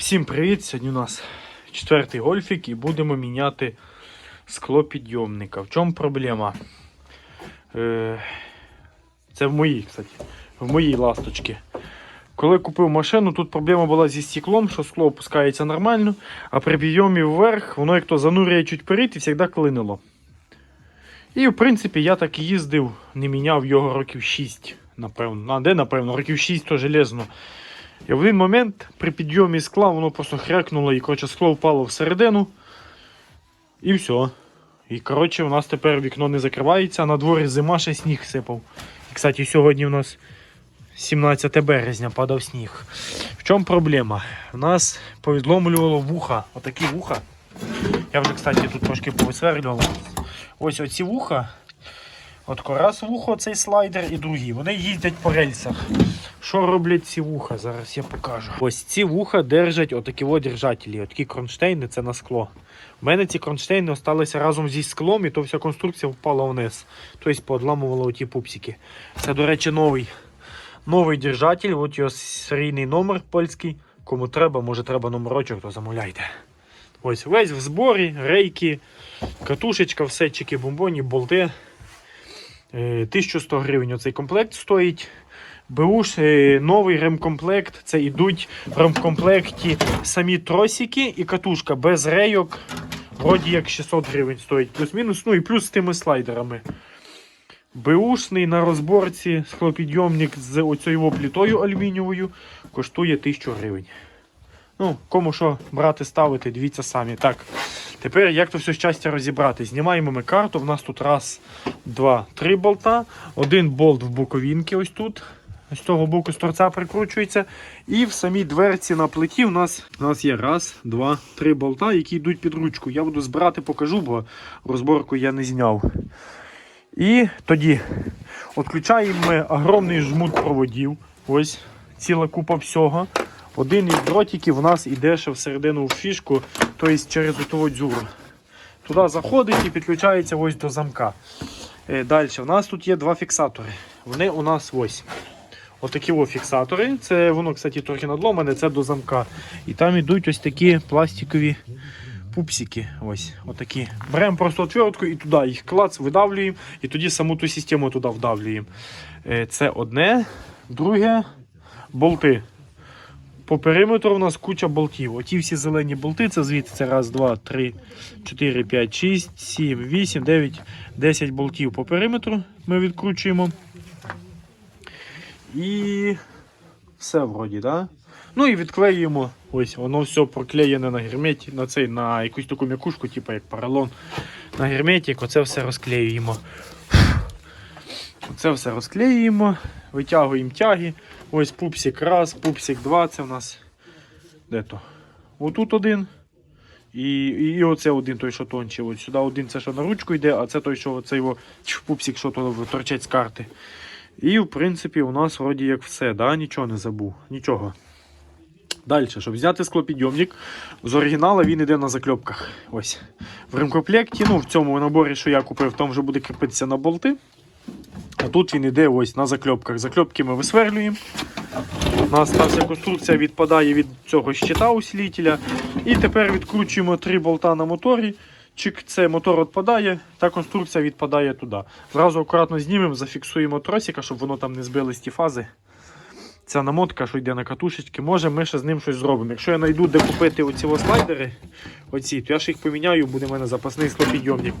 Всім привіт! Сьогодні у нас четвертий гольфік і будемо міняти скло підйомника. В чому проблема? Е, це в моїй, кстати, в моїй ласточці. Коли купив машину, тут проблема була зі стеклом, що скло опускається нормально, а при підйомі вверх воно як то занурює чуть вперед і завжди клинило. І в принципі я так і їздив, не міняв його років 6, напевно. А де, напевно, років 6 то железно. І в один момент при підйомі скла воно просто хрякнуло і коротше, скло впало всередину. І все. І коротше, у нас тепер вікно не закривається, на дворі зима ще сніг сипав. І, кстати, сьогодні у нас 17 березня падав сніг. В чому проблема? У нас повідломлювало вуха. Отакі вуха. Я вже, кстати, тут трошки повисверлював. Ось оці вуха. От раз вухо цей слайдер і другі. Вони їздять по рельсах. Що роблять ці вуха? Зараз я покажу. Ось ці вуха держать отакі от держателі. Отакі кронштейни це на скло. У мене ці кронштейни залишилися разом зі склом, і то вся конструкція впала вниз. Тобто поодламувала оті пупсики. Це, до речі, новий. Новий держатель, от його серійний номер польський. Кому треба, може треба номерочок, то замовляйте. Ось весь в зборі, рейки, катушечка, все чики, бомбоні, болти. Е, 1100 гривень оцей комплект стоїть. БУш е, новий ремкомплект. Це йдуть в ремкомплекті самі тросики і катушка без рейок. Вроді як 600 гривень стоїть, плюс-мінус. Ну і плюс з тими слайдерами. Беушний на розборці склопідйомник з оцією плітою алюмінієвою коштує 1000 гривень. Ну, кому що брати ставити, дивіться самі. Так, тепер як то все щастя розібрати? Знімаємо ми карту. У нас тут раз, два, три болта. Один болт в боковінки, ось тут. З того боку з торця прикручується. І в самій дверці на плиті у нас, у нас є раз, два, три болта, які йдуть під ручку. Я буду збирати, покажу, бо розборку я не зняв. І тоді відключаємо ми огромний жмут проводів. Ось ціла купа всього. Один із дротиків у нас іде ще всередину в фішку, тобто через оту дзюру. Туди заходить і підключається ось до замка. Далі, у нас тут є два фіксатори. Вони у нас ось. Отакі о фіксатори. Це воно, кстати, трохи надломане, це до замка. І там йдуть ось такі пластикові пупсики. Ось, отакі. Беремо просто отвертку і туди їх клац, видавлюємо, і тоді саму ту систему туди вдавлюємо. Е, Це одне, друге болти. По периметру у нас куча болтів. Оті всі зелені болти, це звідти це раз, два, три, чотири, п'ять, шість, сім, вісім, дев'ять, десять болтів по периметру ми відкручуємо. І все вроді, да? Ну і відклеюємо. Ось воно все проклеєне на герметі, на цей, на якусь таку м'якушку, типу як поролон. На герметик, оце все розклеюємо. Оце все розклеюємо, витягуємо тяги. Ось пупсик раз, пупсик два. Це у нас де то? Отут один. І, і, оце один той, що тонче. От сюди один це що на ручку йде, а це той, що це його пупсик, що то торчать з карти. І в принципі у нас вроді як все, да? нічого не забув. Нічого. Далі, щоб зняти склопідйомник, з оригінала він йде на закльопках. Ось. В ремкомплекті, ну в цьому наборі, що я купив, там вже буде кріпитися на болти. А тут він йде ось на закльопках. Закльопки ми висверлюємо. У нас та вся конструкція відпадає від цього щита усилителя. І тепер відкручуємо три болта на моторі. Чик, це мотор відпадає, та конструкція відпадає туди. Зразу акуратно знімемо, зафіксуємо тросика, щоб воно там не збились ті фази. Ця намотка, що йде на катушечки, може ми ще з ним щось зробимо. Якщо я знайду, де купити оці слайдери, оці, то я ж їх поміняю, буде в мене запасний склопідйомник.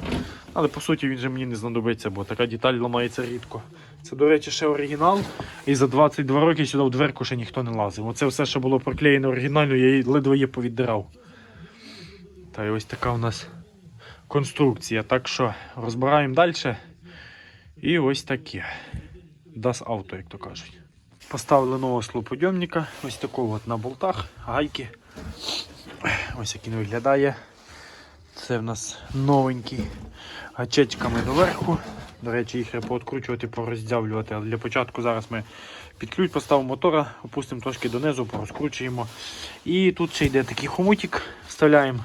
Але по суті він же мені не знадобиться, бо така деталь ламається рідко. Це, до речі, ще оригінал. І за 22 роки сюди в дверку ще ніхто не лазив. Оце все, що було проклеєно оригінально, я її ледве є повіддирав. Та й ось така у нас конструкція. Так що розбираємо далі. І ось таке. Das Auto, як то кажуть. Поставили нового склоподйомника, ось такого от на болтах, гайки. Ось як він виглядає. Це в нас новенький гачечками доверху. До речі, їх треба пооткручувати, пороздявлювати. Але для початку зараз ми під ключ поставимо мотора, опустимо трошки донизу, порозкручуємо. І тут ще йде такий хомутик. Вставляємо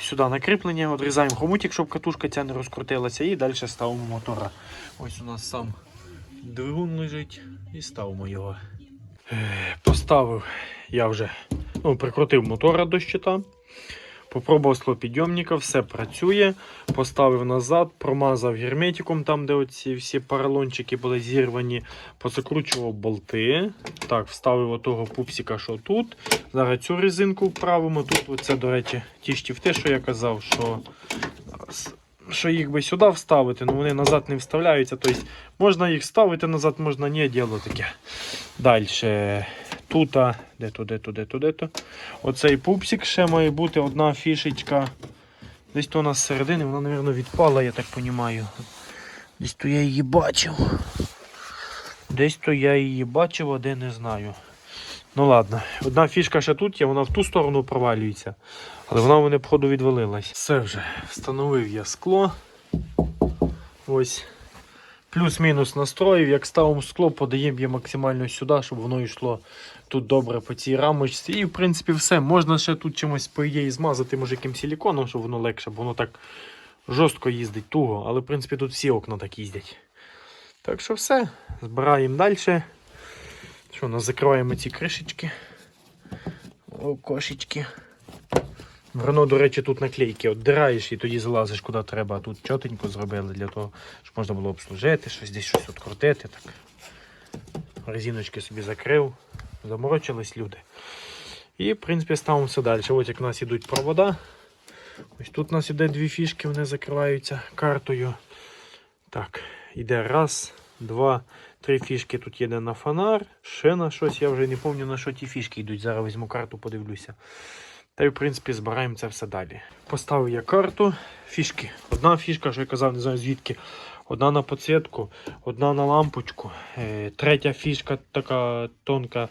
сюди на кріплення, відрізаємо хомутик, щоб катушка ця не розкрутилася, і далі ставимо мотора. Ось у нас сам двигун лежить і ставимо його. Е, Поставив я вже. ну, прикрутив мотора до щита. Попробував склопідйомника, все працює. Поставив назад, промазав герметиком, там, де оці всі поролончики були зірвані, позакручував болти. Так, вставив отого пупсика, що тут. Зараз цю резинку вправимо. Тут оце, до речі, ті штифти, що я казав, що, що їх би сюди вставити, але вони назад не вставляються. Тобто можна їх ставити назад, можна ні, діло таке. Далі. Тут, де то, де то, де то, де то. Оцей пупсик ще має бути одна фішечка. Десь то у нас зсередини, вона, мабуть, відпала, я так розумію. Десь то я її бачив. Десь то я її бачив, а де не знаю. Ну ладно, одна фішка ще тут є, вона в ту сторону провалюється. Але вона мене, походу, відвалилась. Все вже, встановив я скло. Ось. Плюс-мінус настроїв. Як ставимо скло, подаємо її максимально сюди, щоб воно йшло тут добре по цій рамочці. І в принципі все. Можна ще тут чимось, по ідеї, змазати, може яким силіконом, щоб воно легше, бо воно так жорстко їздить, туго. Але в принципі тут всі окна так їздять. Так що все, збираємо далі. Що, у нас закриваємо ці кришечки. Окошечки. В Рено, до речі, тут наклейки отдираєш і тоді залазиш куди треба. Тут чотенько зробили для того, щоб можна було обслужити, щось десь щось відкрутити. Так. Резиночки собі закрив, заморочились люди. І, в принципі, ставимося далі. Ось як у нас ідуть провода. Ось тут у нас іде дві фішки, вони закриваються картою. Так, іде раз, два, три фішки тут їде на фонар. Ще на щось, я вже не пам'ятаю на що ті фішки йдуть. Зараз візьму карту, подивлюся. Та й в принципі збираємо це все далі. Поставив я карту, фішки. Одна фішка, що я казав, не знаю звідки. Одна на підсвітку, одна на лампочку. Е, третя фішка така тонка.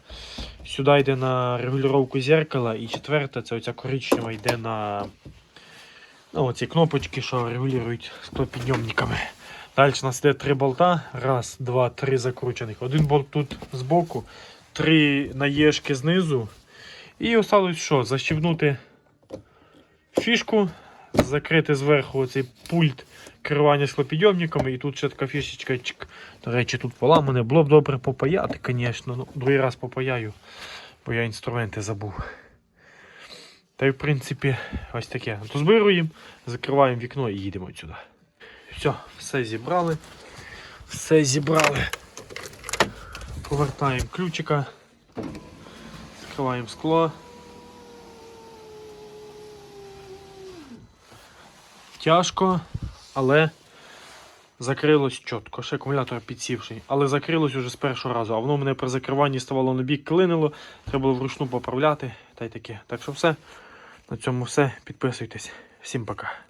Сюди йде на регулювання зеркала. І четверта, це оця коричнева йде на ну, оці кнопочки, що регулюють склопідйомниками. Далі у нас йде три болта. Раз, два, три закручених. Один болт тут збоку, три наєшки знизу. І осталось що? Защібнути фішку, закрити зверху цей пульт керування склопідйомниками. І тут ще така фішечка. Чик. До речі, тут поламане. Було б добре попаяти, звісно. Ну, другий раз попаяю, бо я інструменти забув. Та й в принципі ось таке. То збируємо, закриваємо вікно і їдемо сюди. Все, все зібрали. Все зібрали. Повертаємо ключика. Закриваємо скло. Тяжко, але закрилось чітко. Ще акумулятор підсівший. Але закрилось уже з першого разу. А воно мене при закриванні ставало на бік, клинило. Треба було вручну поправляти. Та й таке. Так що все. На цьому все. Підписуйтесь. Всім пока.